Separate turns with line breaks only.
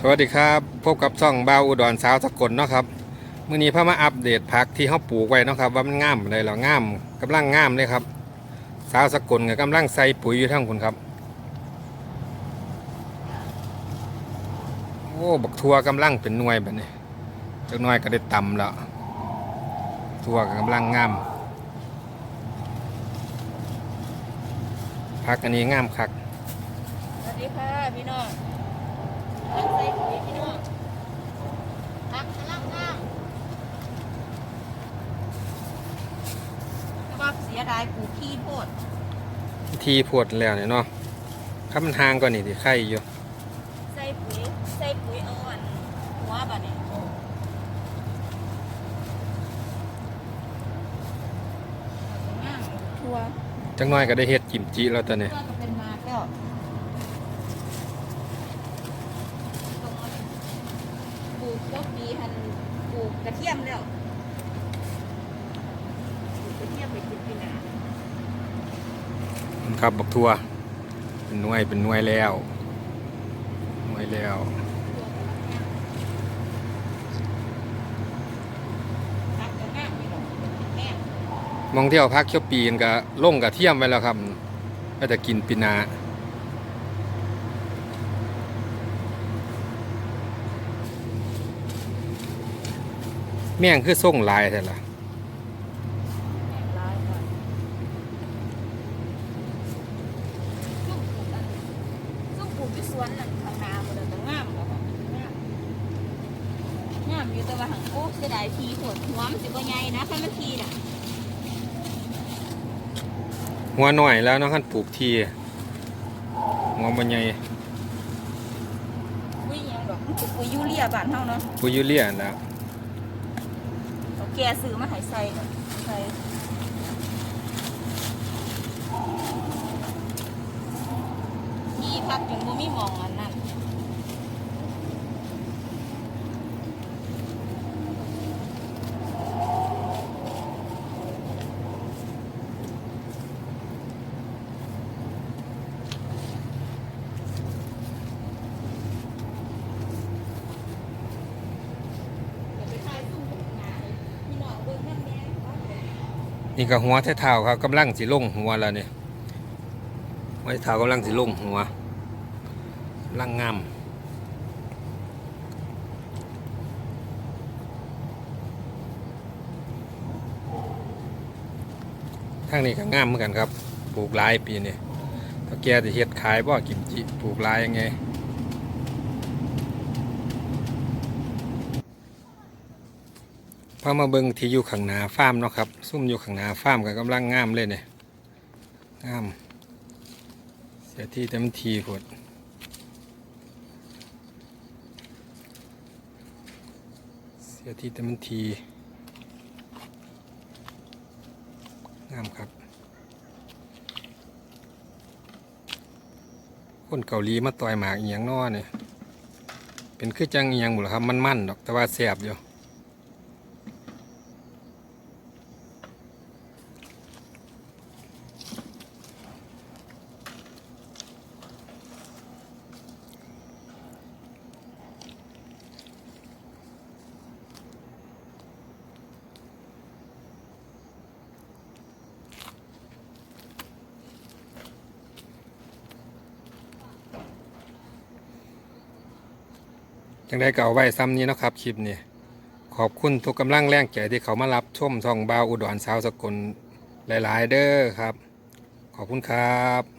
สวัสดีครับ พบกับช่องบ่าอุดรสาวสกลเนาะครับมื้อนี้พามาอัปเดตผักที่เขาปลูกไว้เนาะครับว่ามันงามอะไรหรองามกำลังงามเลยครับ สาวสกลกับกำลังใส่ปุ๋ยอยู่ทั้งคุณครับ โอ้บักทัวกำลังเป็นหน่วยแบบนี้จักหน่อยก็ได้ต่ำแล้วทัวก็กำลังงามผักอันนี้งามคัก
สวัสดีค่ะพี่น้องรักใส่ปุ๋ยพี่น้องรักกำลังงามก็ว่าเสียดายปลูกขี้โพด
ทีพวดแล้วเนี่ยเนาะถ้ามันห่างกว่านี่ที่ไข่อยู่
ใส่ปุ๋ยใส่ปุ๋ยเอาอันหัวบัดนี้งามทัว
จังน้อยก็ได้เฮ็ดกิมจิแล้วตอนนี้
ก็เป็นมาแล้วตรงนั้นปลูกก็ปีหันปลูกกระเทียมแล้วปลูกกระเทียมไปกินปีหนา
ครับบักทัว เป็นหน่วยเป็นหน่วยแล้วหน่วยแล้ว
พักจะง่ายไม่หรอ
งเที่ยวพักเที่ยวปีนก็ล่งกับเทียมไว้แล้วครับก็จะกินปีนาแม่งคือส่งลายแต่ละ
แม่ร้ายก่อนซุ่มปลูกอันซุ่มปลู กที่สวนนั่นข้างนาหมดเลยแต่งามแล้วก็งามงามอยู่แต่ว่าหังโอ้เสียดายทีโหดหัวมันสิบ่ใหญ่นะเพราะมันทีน่ะ
หัวหน่อยแล้วเนาะขั้นปลูกทีหัวมันใหญ่
อุ้ยยังดอกมันคือปุ๋ยยูเรียบ้านเฮาเนาะ
ปุ๋ยยูเรียนะ
เอาแกซื้อมาให้ใส่น่ะใส่ ทักจนบ่มีมองอันนั้นอย่าไปทายซุ่มปลูกหนาเลยพี่น้อเบิ่งน้ำแม่ว่าเด้อ
นี่ก็หัวเท้าๆครับกำลังสิลงหัวแล้วเนี่ยหัวเท้ากำลังสิลงหัว ลังงามทางนี้ก็งามเหมือนกันครับ ปลูกหลายปีนี่ถ้าแกจะเฮ็ดขายบ่กิมจิปลูกหลายยังไง พามาเบิ่งที่อยู่ข้างหน้าฟาร์มเนาะครับ ซุ่มอยู่ข้างหน้าฟาร์มก็กำลังงามเลยเนี่ยงามเสียที่เต็มทีพด เสียที่เต็มทีงามครับ คนเกาหลีมาต่อยหมากอียงน้อเนี่ยเป็นคือจังอีหยังบุหรอครับ มันมันดอกแต่ว่าแสบอยู่ จังได้ก็เอาไว้ซ้ำนี้นะครับคลิปนี้ขอบคุณทุกกำลังแรงใจที่เขามารับชมช่องบาวอุดรสาวสกลหลาย ๆ เด้อครับ ขอบคุณครับ